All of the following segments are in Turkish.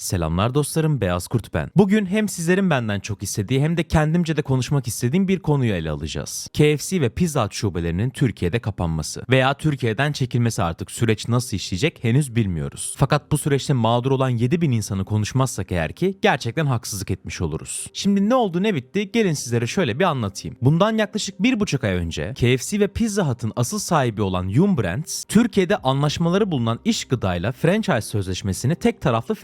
Selamlar dostlarım Beyaz Kurt ben. Bugün hem sizlerin benden çok istediği hem de kendimce de konuşmak istediğim bir konuyu ele alacağız. KFC ve Pizza Hut şubelerinin Türkiye'de kapanması veya Türkiye'den çekilmesi artık süreç nasıl işleyecek henüz bilmiyoruz. Fakat bu süreçte mağdur olan 7000 insanı konuşmazsak eğer ki gerçekten haksızlık etmiş oluruz. Şimdi ne oldu ne bitti gelin sizlere şöyle bir anlatayım. Bundan yaklaşık bir buçuk ay önce KFC ve Pizza Hut'ın asıl sahibi olan Yum Brands Türkiye'de anlaşmaları bulunan iş gıdayla franchise sözleşmesini tek taraflı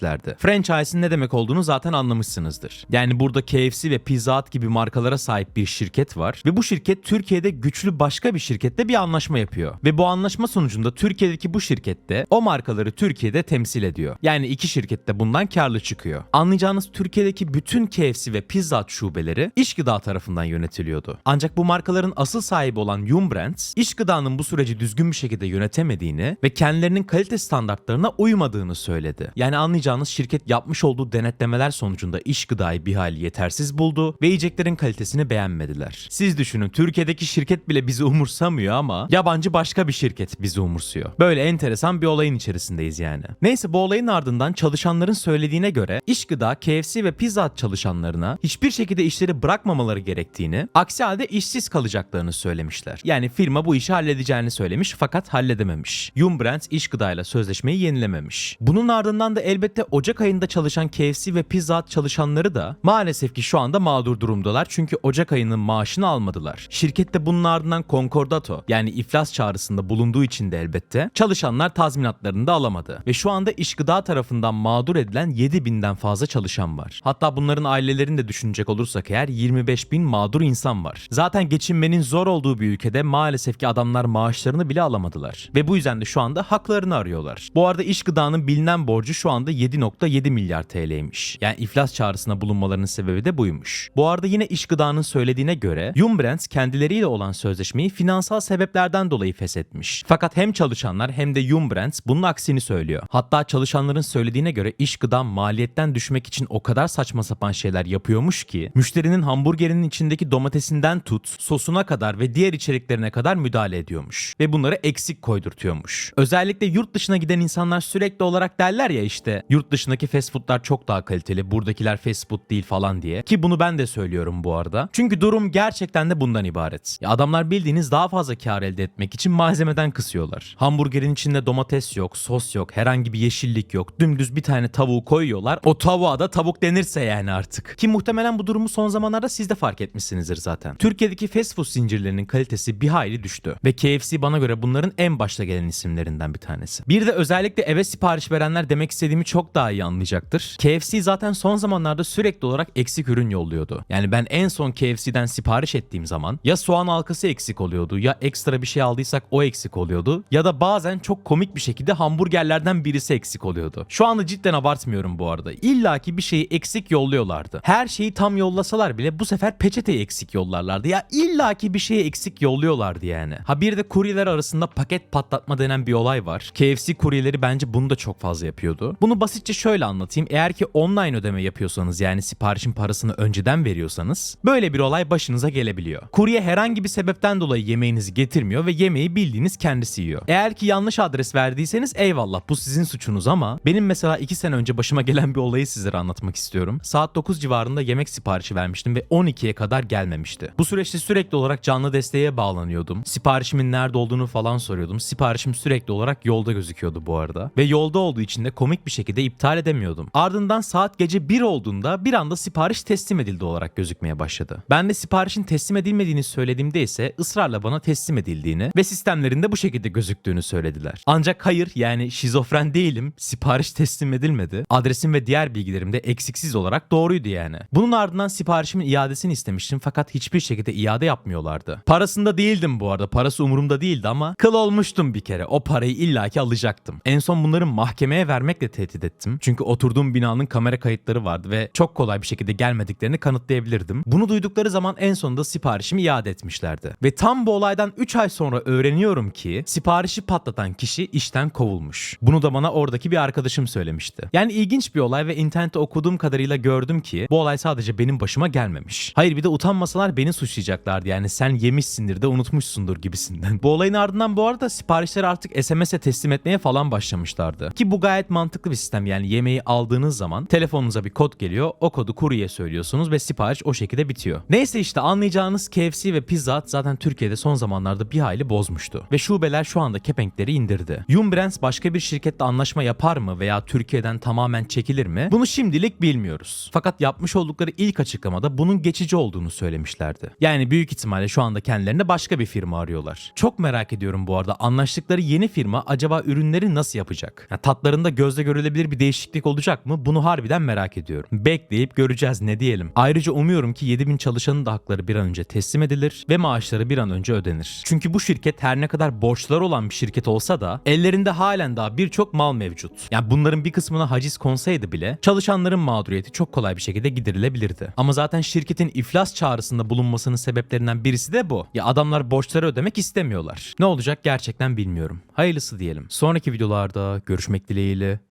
feshetmişlerdi. Franchise'in ne demek olduğunu zaten anlamışsınızdır. Yani burada KFC ve Pizza Hut gibi markalara sahip bir şirket var ve bu şirket Türkiye'de güçlü başka bir şirketle bir anlaşma yapıyor. Ve bu anlaşma sonucunda Türkiye'deki bu şirkette o markaları Türkiye'de temsil ediyor. Yani iki şirket de bundan karlı çıkıyor. Anlayacağınız Türkiye'deki bütün KFC ve Pizza Hut şubeleri iş gıda tarafından yönetiliyordu. Ancak bu markaların asıl sahibi olan Yum Brands, iş gıdanın bu süreci düzgün bir şekilde yönetemediğini ve kendilerinin kalite standartlarına uymadığını söyledi. Yani anlayacağınız şirket yapmış olduğu denetlemeler sonucunda iş gıdayı bir hali yetersiz buldu ve yiyeceklerin kalitesini beğenmediler. Siz düşünün Türkiye'deki şirket bile bizi umursamıyor ama yabancı başka bir şirket bizi umursuyor. Böyle enteresan bir olayın içerisindeyiz yani. Neyse bu olayın ardından çalışanların söylediğine göre iş gıda, KFC ve Pizza Hut çalışanlarına hiçbir şekilde işleri bırakmamaları gerektiğini, aksi halde işsiz kalacaklarını söylemişler. Yani firma bu işi halledeceğini söylemiş fakat halledememiş. Yum Brands iş gıdayla sözleşmeyi yenilememiş. Bunun ardından da elbette Ocak ayında çalışan KFC ve Pizza Hut çalışanları da maalesef ki şu anda mağdur durumdalar çünkü Ocak ayının maaşını almadılar. Şirket de bunun ardından konkordato yani iflas çağrısında bulunduğu için de elbette çalışanlar tazminatlarını da alamadı. Ve şu anda iş gıda tarafından mağdur edilen 7000'den fazla çalışan var. Hatta bunların ailelerini de düşünecek olursak eğer 25 bin mağdur insan var. Zaten geçinmenin zor olduğu bir ülkede maalesef ki adamlar maaşlarını bile alamadılar. Ve bu yüzden de şu anda haklarını arıyorlar. Bu arada iş gıdanın bilinen borcu şu anda 7.7 milyar TL'ymiş. Yani iflas çağrısına bulunmalarının sebebi de buymuş. Bu arada yine iş gıdanın söylediğine göre Yum Brands kendileriyle olan sözleşmeyi finansal sebeplerden dolayı feshetmiş. Fakat hem çalışanlar hem de Yum Brands bunun aksini söylüyor. Hatta çalışanların söylediğine göre iş gıda maliyetten düşmek için o kadar saçma sapan şeyler yapıyormuş ki müşterinin hamburgerinin içindeki domatesinden tut sosuna kadar ve diğer içeriklerine kadar müdahale ediyormuş. Ve bunları eksik koydurtuyormuş. Özellikle yurt dışına giden insanlar sürekli olarak derler ya işte yurt dışındaki fast foodlar çok daha kaliteli buradakiler fast food değil falan diye. Ki bunu ben de söylüyorum bu arada. Çünkü durum gerçekten de bundan ibaret. Ya adamlar bildiğiniz daha fazla kar elde etmek için malzemeden kısıyorlar. Hamburgerin içinde domates yok, sos yok, herhangi bir yeşillik yok. Dümdüz bir tane tavuğu koyuyorlar. O tavuğa da tavuk denirse yani artık. Ki muhtemelen bu durumu son zamanlarda siz de fark etmişsinizdir zaten. Türkiye'deki fast food zincirlerinin kalitesi bir hayli düştü. Ve KFC bana göre bunların en başta gelen isimlerinden bir tanesi. Bir de özellikle eve sipariş verenler demek istediğimi çok daha iyi anlayacaktır. KFC zaten son zamanlarda sürekli olarak eksik ürün yolluyordu. Yani ben en son KFC'den sipariş ettiğim zaman ya soğan halkası eksik oluyordu ya ekstra bir şey aldıysak o eksik oluyordu ya da bazen çok komik bir şekilde hamburgerlerden birisi eksik oluyordu. Şu anda cidden abartmıyorum bu arada. İlla ki bir şeyi eksik yolluyorlardı. Her şeyi tam yollasalar bile bu sefer peçeteyi eksik yollarlardı. Ya illa ki bir şeyi eksik yolluyorlardı yani. Ha bir de kuryeler arasında paket patlatma denen bir olay var. KFC kuryeleri bence bunu da çok fazla yapıyordu. Bunu basitçe şöyle anlatayım. Eğer ki online ödeme yapıyorsanız yani siparişin parasını önceden veriyorsanız böyle bir olay başınıza gelebiliyor. Kurye herhangi bir sebepten dolayı yemeğinizi getirmiyor ve yemeği bildiğiniz kendisi yiyor. Eğer ki yanlış adres verdiyseniz eyvallah bu sizin suçunuz ama benim mesela 2 sene önce başıma gelen bir olayı sizlere anlatmak istiyorum. Saat 9 civarında yemek siparişi vermiştim ve 12'ye kadar gelmemişti. Bu süreçte sürekli olarak canlı desteğe bağlanıyordum. Siparişimin nerede olduğunu falan soruyordum. Siparişim sürekli olarak yolda gözüküyordu bu arada. Ve yolda olduğu için de komik bir şekilde iptal edemiyordum. Ardından saat gece 1 olduğunda bir anda sipariş teslim edildi olarak gözükmeye başladı. Ben de siparişin teslim edilmediğini söylediğimde ise ısrarla bana teslim edildiğini ve sistemlerinde bu şekilde gözüktüğünü söylediler. Ancak hayır yani şizofren değilim. Sipariş teslim edilmedi. Adresim ve diğer bilgilerim de eksiksiz olarak doğruydu yani. Bunun ardından siparişimin iadesini istemiştim fakat hiçbir şekilde iade yapmıyorlardı. Parasında değildim bu arada. Parası umurumda değildi ama kıl olmuştum bir kere. O parayı illaki alacaktım. En son bunları mahkemeye vermekle tehdit ettim. Çünkü oturduğum binanın kamera kayıtları vardı ve çok kolay bir şekilde gelmediklerini kanıtlayabilirdim. Bunu duydukları zaman en sonunda siparişimi iade etmişlerdi. Ve tam bu olaydan 3 ay sonra öğreniyorum ki siparişi patlatan kişi işten kovulmuş. Bunu da bana oradaki bir arkadaşım söylemişti. Yani ilginç bir olay ve internette okuduğum kadarıyla gördüm ki bu olay sadece benim başıma gelmemiş. Hayır bir de utanmasalar beni suçlayacaklardı. Yani sen yemişsindir de unutmuşsundur gibisinden. Bu olayın ardından bu arada siparişleri artık SMS'e teslim etmeye falan başlamışlardı. Ki bu gayet mantıklı bir sistem. İşlem yani yemeği aldığınız zaman telefonunuza bir kod geliyor. O kodu kuryeye söylüyorsunuz ve sipariş o şekilde bitiyor. Neyse işte anlayacağınız KFC ve Pizza Hut zaten Türkiye'de son zamanlarda bir hayli bozmuştu. Ve şubeler şu anda kepenkleri indirdi. Yum Brands başka bir şirketle anlaşma yapar mı veya Türkiye'den tamamen çekilir mi? Bunu şimdilik bilmiyoruz. Fakat yapmış oldukları ilk açıklamada bunun geçici olduğunu söylemişlerdi. Yani büyük ihtimalle şu anda kendilerine başka bir firma arıyorlar. Çok merak ediyorum bu arada anlaştıkları yeni firma acaba ürünleri nasıl yapacak? Ya tatlarında gözle görülebilir bir değişiklik olacak mı? Bunu harbiden merak ediyorum. Bekleyip göreceğiz ne diyelim. Ayrıca umuyorum ki 7000 çalışanın da hakları bir an önce teslim edilir ve maaşları bir an önce ödenir. Çünkü bu şirket her ne kadar borçları olan bir şirket olsa da ellerinde halen daha birçok mal mevcut. Yani bunların bir kısmına haciz konsaydı bile çalışanların mağduriyeti çok kolay bir şekilde giderilebilirdi. Ama zaten şirketin iflas çağrısında bulunmasının sebeplerinden birisi de bu. Ya adamlar borçları ödemek istemiyorlar. Ne olacak gerçekten bilmiyorum. Hayırlısı diyelim. Sonraki videolarda görüşmek dileğiyle.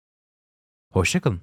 Hoşçakalın.